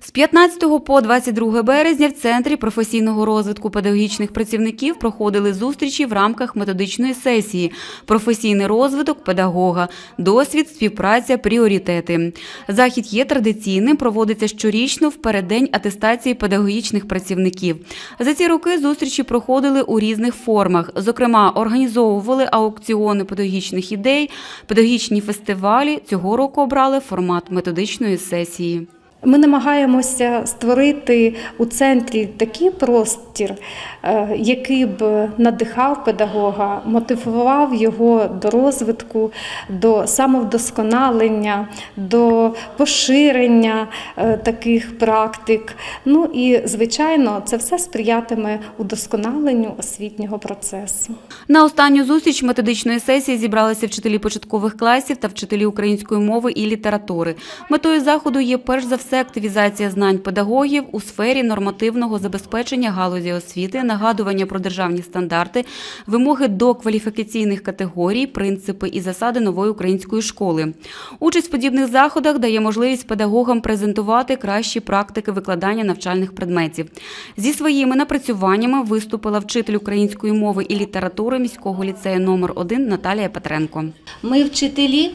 З 15 по 22 березня в Центрі професійного розвитку педагогічних працівників проходили зустрічі в рамках методичної сесії «Професійний розвиток педагога. Досвід, співпраця, пріоритети». Захід є традиційним, проводиться щорічно в переддень атестації педагогічних працівників. За ці роки зустрічі проходили у різних формах. Зокрема, організовували аукціони педагогічних ідей, педагогічні фестивалі. Цього року обрали формат методичної сесії. Ми намагаємося створити у центрі такий простір, е, який б надихав педагога, мотивував його до розвитку, до самовдосконалення, до поширення е, таких практик. Ну і, звичайно, це все сприятиме удосконаленню освітнього процесу. На останню зустріч методичної сесії зібралися вчителі початкових класів та вчителі української мови і літератури. Метою заходу є перш за все активізація знань педагогів у сфері нормативного забезпечення галузі освіти, нагадування про державні стандарти, вимоги до кваліфікаційних категорій, принципи і засади нової української школи. Участь в подібних заходах дає можливість педагогам презентувати кращі практики викладання навчальних предметів. Зі своїми напрацюваннями виступила вчитель української мови і літератури міського ліцею номер 1 Наталія Петренко. Ми вчителі,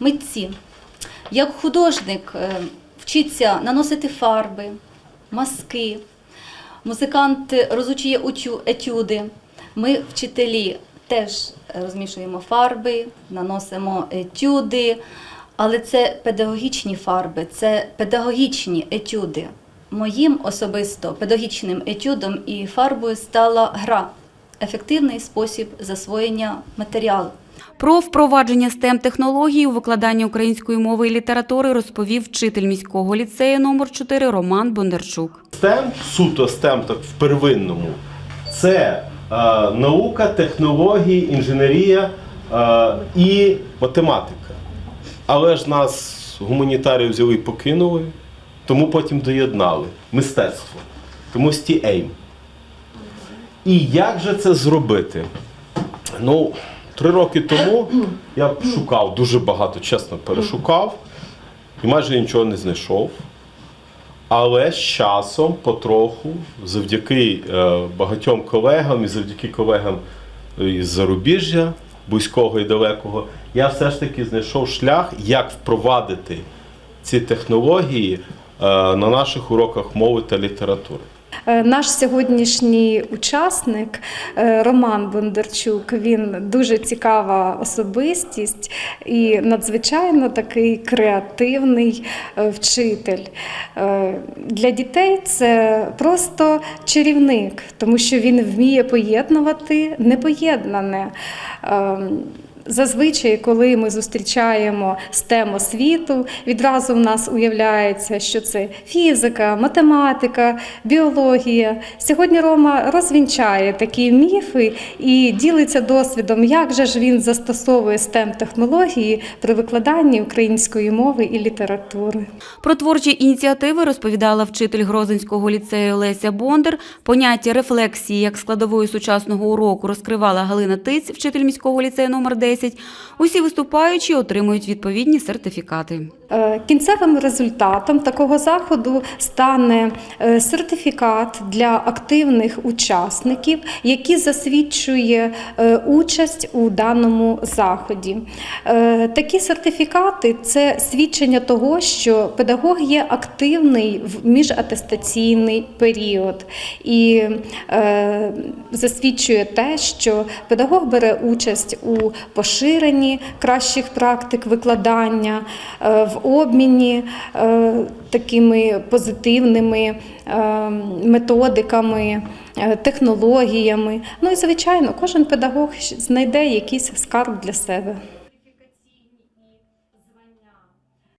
митці. Як художник е, вчиться наносити фарби, маски. Музикант розучує етюди. Ми, вчителі, теж розмішуємо фарби, наносимо етюди, але це педагогічні фарби, це педагогічні етюди. Моїм особисто педагогічним етюдом і фарбою стала гра, ефективний спосіб засвоєння матеріалу. Про впровадження stem технологій у викладанні української мови і літератури розповів вчитель міського ліцею номер 4 Роман Бондарчук. STEM, суто STEM так в первинному, це е, наука, технології, інженерія е, і математика. Але ж нас гуманітарії взяли і покинули, тому потім доєднали мистецтво. Тому STEAM. І як же це зробити? Ну, три роки тому я шукав дуже багато, чесно, перешукав і майже нічого не знайшов. Але з часом, потроху, завдяки е, багатьом колегам і завдяки колегам із зарубіжжя, близького і далекого, я все ж таки знайшов шлях, як впровадити ці технології е, на наших уроках мови та літератури. Е, Наш сьогоднішній учасник е, Роман Бондарчук, він дуже цікава особистість і надзвичайно такий креативний е, вчитель. Для дітей це просто чарівник, тому що він вміє поєднувати непоєднане. Зазвичай, коли ми зустрічаємо STEM освіту, відразу в нас уявляється, що це фізика, математика, біологія. Сьогодні Рома розвінчає такі міфи і ділиться досвідом, як же ж він застосовує STEM технології при викладанні української мови і літератури. Про творчі ініціативи розповідала вчитель Грозинського ліцею Леся Бондар. Поняття рефлексії як складової сучасного уроку розкривала Галина Тиць, вчитель міського ліцею номер 10. Усі виступаючі отримують відповідні сертифікати. Е, Кінцевим результатом такого заходу стане е, сертифікат для активних учасників, який засвідчує е, участь у даному заході. Такі сертифікати це свідчення того, що педагог є активний в міжатестаційний період і засвідчує те, що педагог бере участь у поширенні кращих практик викладання, в обміні е, такими позитивними е, методиками, е, технологіями. Ну і звичайно, кожен педагог знайде якийсь скарб для себе.